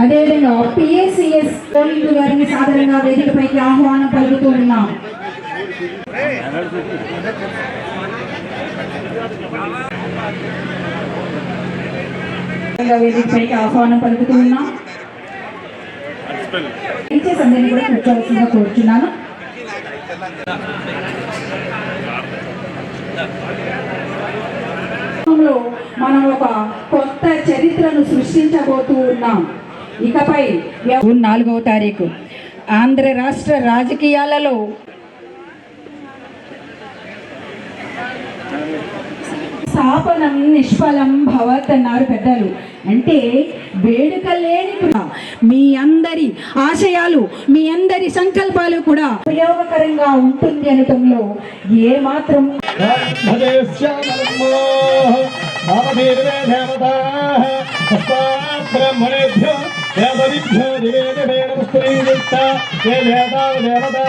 అదేవిధంగా PACS police గారిని సాధారణంగా వేదికపైకి ఆహ్వానం పలుకుతూ ఉన్నాం. వేదికపైకి ఆహ్వానం పలుకుతూ ఉన్నాం. టీచర్స్ అందరినీ కూడా కూర్చోవలసిందిగా కోరుచున్నాను. లో మనం ఒక కొత్త చరిత్రను సృష్టించబోతూ ఉన్నాం. ఇకపై జూన్ నాలుగవ తారీఖు. ఆంధ్ర రాష్ట్ర రాజకీయాలలో స్థాపనం నిష్ఫలం భవత్ అన్నారు పెద్దలు. అంటే వేడుక లేని మీ అందరి ఆశయాలు మీ అందరి సంకల్పాలు కూడా ఉపయోగకరంగా ఉంటుంది అనటంలో బ్రహ్మణేభ్యో వేదవిభ్యో దివే దివే వేదా దేవతా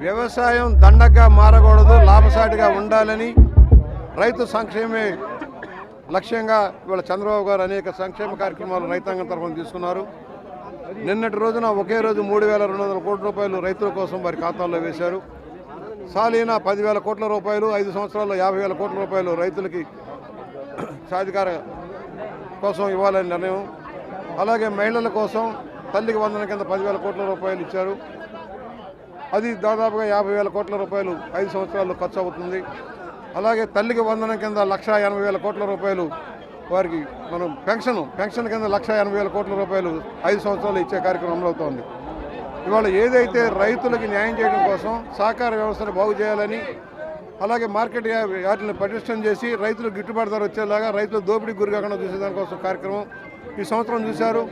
వ్యవసాయం దండగా మారకూడదు లాభసాటిగా ఉండాలని రైతు సంక్షేమే లక్ష్యంగా ఇవాళ చంద్రబాబు గారు అనేక సంక్షేమ కార్యక్రమాలు రైతాంగం తరఫున తీసుకున్నారు. నిన్నటి రోజున ఒకే రోజు మూడు వేల రెండు వందల కోట్ల రూపాయలు రైతుల కోసం వారి ఖాతాల్లో వేశారు. సాలీన పదివేల కోట్ల రూపాయలు ఐదు సంవత్సరాల్లో యాభై వేల కోట్ల రూపాయలు రైతులకి సాధికార కోసం ఇవ్వాలని నిర్ణయం. అలాగే మహిళల కోసం తల్లికి వందన కింద పదివేల కోట్ల రూపాయలు ఇచ్చారు. అది దాదాపుగా యాభై వేల కోట్ల రూపాయలు ఐదు సంవత్సరాల్లో ఖర్చు అవుతుంది. అలాగే తల్లికి వందనం కింద లక్ష ఎనభై వేల కోట్ల రూపాయలు వారికి మనం పెన్షన్ పెన్షన్ కింద లక్ష ఎనభై వేల కోట్ల రూపాయలు ఐదు సంవత్సరాలు ఇచ్చే కార్యక్రమం అమలవుతోంది. ఇవాళ ఏదైతే రైతులకి న్యాయం చేయడం కోసం సహకార వ్యవస్థను బాగు చేయాలని అలాగే మార్కెట్ వాటిని పటిష్టం చేసి రైతులు గిట్టుబాటు ధర వచ్చేలాగా రైతులు దోపిడీకి గురి కాకుండా కార్యక్రమం ఈ సంవత్సరం చూశారు.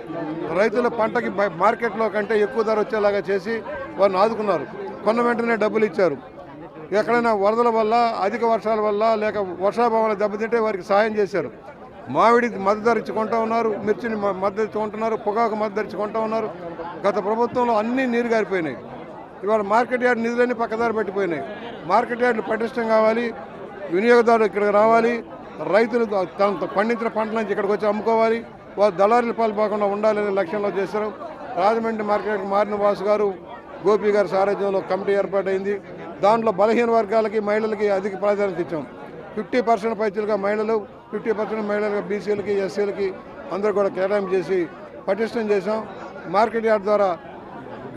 రైతుల పంటకి మార్కెట్లో కంటే ఎక్కువ ధర వచ్చేలాగా చేసి వారిని ఆదుకున్నారు. కొన్న వెంటనే డబ్బులు ఇచ్చారు. ఎక్కడైనా వరదల వల్ల అధిక వర్షాల వల్ల లేక వర్షాభావాలు దెబ్బతింటే వారికి సహాయం చేశారు. మామిడి మద్దతు ధర ఉన్నారు మిర్చిని మ- మద్దతు ఇచ్చుకుంటున్నారు పొగాకు మద్దతు ధర ఉన్నారు. గత ప్రభుత్వంలో అన్నీ నీరు గారిపోయినాయి. ఇవాళ మార్కెట్ యార్డ్ నిధులన్నీ పక్కదారి పెట్టిపోయినాయి. మార్కెట్ యార్డులు పటిష్టం కావాలి వినియోగదారులు ఇక్కడికి రావాలి రైతులు తన పండించిన పంట నుంచి ఇక్కడికి వచ్చి అమ్ముకోవాలి వారు దళారుల పాల్పోకుండా ఉండాలనే లక్ష్యంలో చేశారు. రాజమండ్రి మార్కెట్కి మారిన వాసు గారు గోపి గారి సారథ్యంలో కమిటీ ఏర్పాటైంది. దాంట్లో బలహీన వర్గాలకి మహిళలకి అధిక ప్రాధాన్యత ఇచ్చాం. ఫిఫ్టీ పర్సెంట్ పైచులుగా మహిళలు ఫిఫ్టీ పర్సెంట్ మహిళలుగా బీసీలకి ఎస్సీలకి అందరూ కూడా కేటాయింపు చేసి పటిష్టం చేశాం. మార్కెట్ యార్డ్ ద్వారా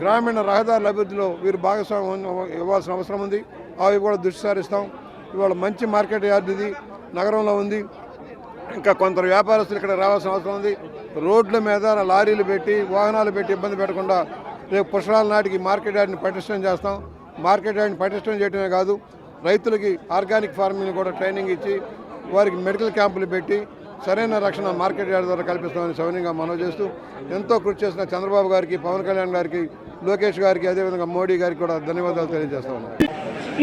గ్రామీణ రహదారుల అభివృద్ధిలో వీరు భాగస్వామ్యం ఇవ్వాల్సిన అవసరం ఉంది. అవి కూడా దృష్టి సారిస్తాం ఇవాళ మంచి మార్కెట్ యార్డ్ ఇది నగరంలో ఉంది. ఇంకా కొందరు వ్యాపారస్తులు ఇక్కడ రావాల్సిన అవసరం ఉంది. రోడ్ల మీద లారీలు పెట్టి వాహనాలు పెట్టి ఇబ్బంది పెట్టకుండా రేపు పుష్కరాల నాటికి మార్కెట్ యార్డ్ని పటిష్టం చేస్తాం. మార్కెట్ యార్డ్ని పటిష్టం చేయడమే కాదు రైతులకి ఆర్గానిక్ ఫార్మింగ్ కూడా ట్రైనింగ్ ఇచ్చి వారికి మెడికల్ క్యాంపులు పెట్టి సరైన రక్షణ మార్కెట్ యార్డ్ ద్వారా కల్పిస్తామని సౌన్యంగా మనవి చేస్తూ ఎంతో కృషి చేసిన చంద్రబాబు గారికి పవన్ కళ్యాణ్ గారికి లోకేష్ గారికి అదేవిధంగా మోడీ గారికి కూడా ధన్యవాదాలు తెలియజేస్తా ఉన్నాను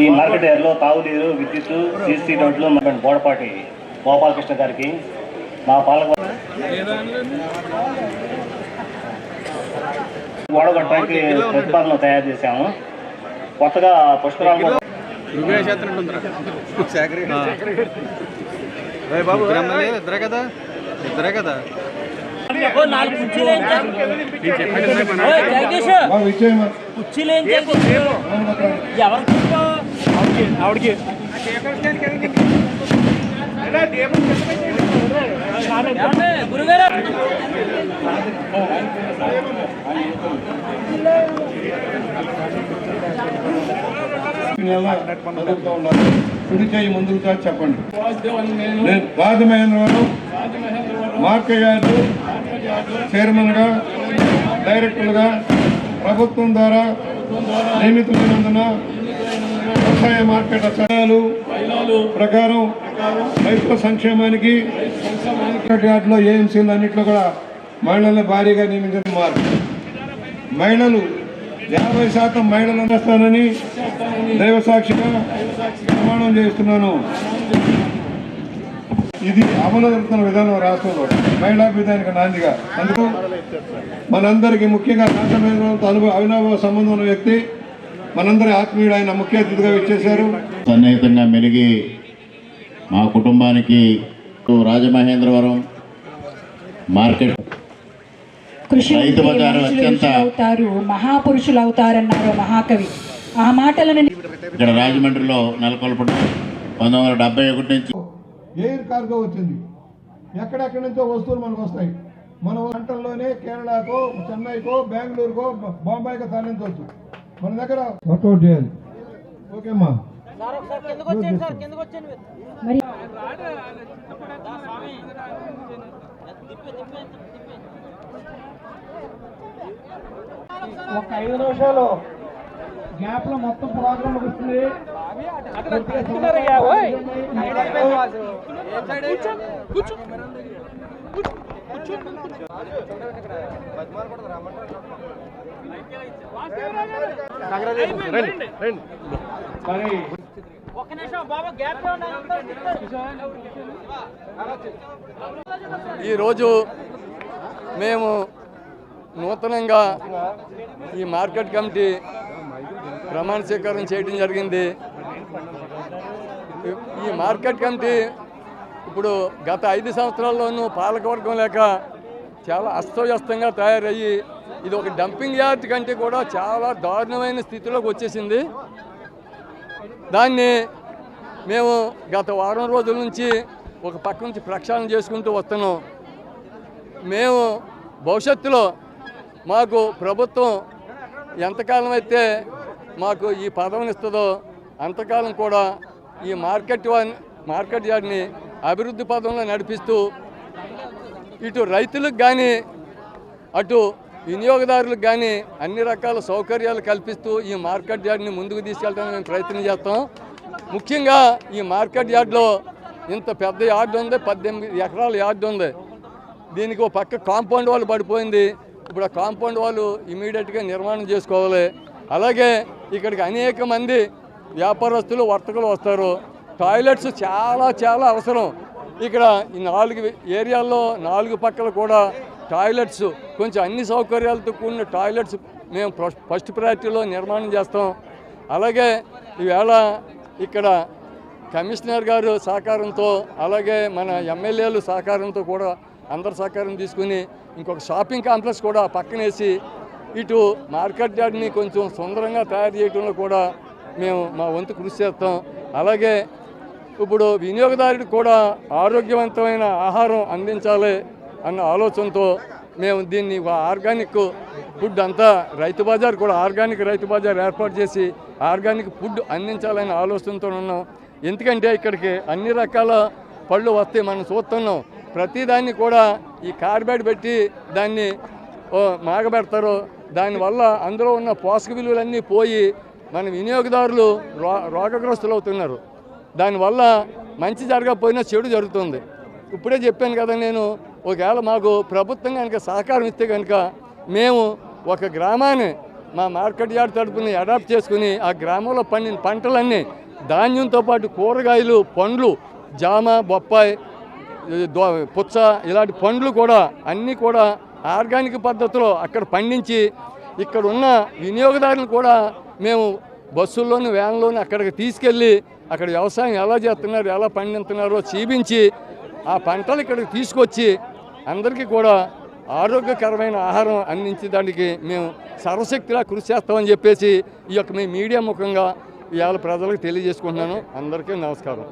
ఈ మార్కెట్ యార్డ్లో తాగునీరు విద్యుత్ సీసీ రోడ్లు మన బోడపాటి గోపాలకృష్ణ గారికి మా పాలక గోడ కట్టడానికి ప్రతిపాదనలు తయారు చేశాము. కొత్తగా పుష్కరాలు ఇద్దరే కదా? ఇద్దరే కదా? ఆవిడకి కుడి చేయి చాచి చెప్పండి నేను రాజమహేంద్రవరం మార్కెట్ యార్డు చైర్మన్గా డైరెక్టర్లుగా ప్రభుత్వం ద్వారా నియమితులైనందున వ్యవసాయ మార్కెట్ చట్టాలు ప్రకారం రైతుల సంక్షేమానికి మార్కెట్ యార్డులో ఏఎంసీలు అన్నింటిలో కూడా మహిళల్ని భారీగా నియమించడం మార్పు మహిళలు యాభై శాతం మహిళలు చేస్తానని దైవ సాక్షిగా ప్రమాణం చేస్తున్నాను ఇది అమలు జరుగుతున్న విధానం రాష్ట్రంలో మహిళా విధానికి నాందిగా. అందుకు మనందరికీ ముఖ్యంగా రాష్ట్ర మహిళలతో అనుభవ అవినాభావ సంబంధం ఉన్న వ్యక్తి మనందరి ఆత్మీయుడు ఆయన ముఖ్య అతిథిగా ఇచ్చేశారు సన్నిహితంగా మెలిగి మా కుటుంబానికి రాజమహేంద్రవరం మార్కెట్ రైతు బజారు అత్యంత- మహాపురుషులు అవుతారన్నారు మహాకవి. ఆ మాటలను ఇక్కడ రాజమండ్రిలో నెలకొల్పడం పంతొమ్మిది వందల డెబ్బై ఒకటి నుంచి ఎయిర్ కార్గో వచ్చింది. ఎక్కడెక్కడి నుంచో వస్తువులు మనకు వస్తాయి. మన గంటల్లోనే కేరళకో చెన్నైకో బెంగళూరుకో బొంబాయికో తరలించవచ్చు. మన దగ్గర వర్కౌట్ చేయాలి. ఓకే అమ్మా మరి ఒక ఐదు నిమిషాలు. గ్యాప్లో మొత్తం ప్రోగ్రామ్ ముగుస్తుంది. మరి ఒక నిమిషం బాబా గ్యాప్ ఈరోజు మేము నూతనంగా ఈ మార్కెట్ కమిటీ ప్రమాణ స్వీకారం చేయడం జరిగింది. ఈ- ఈ మార్కెట్ కమిటీ ఇప్పుడు గత ఐదు సంవత్సరాల్లోనూ పాలకవర్గం లేక చాలా అస్తవ్యస్తంగా తయారయ్యి ఇది ఒక డంపింగ్ యార్డ్ కంటే కూడా చాలా దారుణమైన స్థితిలోకి వచ్చేసింది. దాన్ని మేము గత వారం రోజుల నుంచి ఒక పక్క నుంచి ప్రక్షాళన చేసుకుంటూ వస్తున్నాం. మేము భవిష్యత్తులో మాకు ప్రభుత్వం ఎంతకాలం అయితే మాకు ఈ పదవిని ఇస్తుందో అంతకాలం కూడా ఈ మార్కెట్ మార్కెట్ యార్డ్ని అభివృద్ధి పదంలో నడిపిస్తూ ఇటు రైతులకు కానీ అటు వినియోగదారులకు కానీ అన్ని రకాల సౌకర్యాలు కల్పిస్తూ ఈ మార్కెట్ యార్డ్ని ముందుకు తీసుకెళ్ళడానికి మేము ప్రయత్నం చేస్తాం. ముఖ్యంగా ఈ మార్కెట్ యార్డ్లో ఇంత పెద్ద యార్డ్ ఉంది పద్దెనిమిది ఎకరాల యార్డ్ ఉంది. దీనికి ఒక పక్క కాంపౌండ్ వాళ్ళు పడిపోయింది. ఇప్పుడు ఆ కాంపౌండ్ వాళ్ళు ఇమీడియట్గా నిర్మాణం చేసుకోవాలి. అలాగే ఇక్కడికి అనేక మంది వ్యాపారస్తులు వర్తకులు వస్తారు. టాయిలెట్స్ చాలా చాలా అవసరం. ఇక్కడ ఈ నాలుగు ఏరియాల్లో నాలుగు పక్కల కూడా టాయిలెట్స్ కొంచెం అన్ని సౌకర్యాలతో కూడిన టాయిలెట్స్ మేము ఫస్ట్- ఫస్ట్ ప్రయారిటీలో నిర్మాణం చేస్తాం. అలాగే ఈవేళ ఇక్కడ కమిషనర్ గారు సహకారంతో అలాగే మన ఎమ్మెల్యేలు సహకారంతో కూడా అందరి సహకారం తీసుకుని ఇంకొక షాపింగ్ కాంప్లెక్స్ కూడా పక్కనేసి ఇటు మార్కెట్ యార్డ్ని కొంచెం సుందరంగా తయారు చేయడంలో కూడా మేము మా వంతు కృషి చేస్తాం. అలాగే ఇప్పుడు వినియోగదారుడికి కూడా ఆరోగ్యవంతమైన ఆహారం అందించాలి అన్న ఆలోచనతో మేము దీన్ని ఆర్గానిక్ ఫుడ్ అంతా రైతు బజార్ కూడా ఆర్గానిక్ రైతు బజార్ ఏర్పాటు చేసి ఆర్గానిక్ ఫుడ్ అందించాలనే ఆలోచనతో ఉన్నాం. ఎందుకంటే ఇక్కడికి అన్ని రకాల పళ్ళు వస్తాయి మనం చూస్తున్నాం. ప్రతిదాన్ని కూడా ఈ కార్బైడ్ పెట్టి దాన్ని ఓ, మాగబెడతారు. దానివల్ల అందులో ఉన్న పోషక విలువలన్నీ పోయి మన వినియోగదారులు రో రోగగ్రస్తులు అవుతున్నారు. దానివల్ల మంచి జరగకపోయినా చెడు జరుగుతుంది. ఇప్పుడే చెప్పాను కదా నేను ఒకవేళ మాకు ప్రభుత్వం కనుక సహకారం ఇస్తే కనుక మేము ఒక గ్రామాన్ని మా మార్కెట్ యార్డ్ తరపుని అడాప్ట్ చేసుకుని ఆ గ్రామంలో పండిన పంటలన్నీ ధాన్యంతో పాటు కూరగాయలు పండ్లు జామ బొప్పాయి దో- పుచ్చ ఇలాంటి పండ్లు కూడా అన్నీ కూడా ఆర్గానిక్ పద్ధతిలో అక్కడ పండించి ఇక్కడ ఉన్న వినియోగదారులు కూడా మేము బస్సుల్లోని వ్యాన్లోని అక్కడికి తీసుకెళ్ళి అక్కడ వ్యవసాయం ఎలా చేస్తున్నారు ఎలా పండిస్తున్నారో చూపించి ఆ పంటలు ఇక్కడికి తీసుకొచ్చి అందరికీ కూడా ఆరోగ్యకరమైన ఆహారం అందించడానికి మేము సర్వశక్తిలా కృషి చేస్తామని చెప్పేసి ఈ యొక్క మీ మీడియా ముఖంగా ఇవాళ ప్రజలకు తెలియజేసుకుంటున్నాను. అందరికీ నమస్కారం.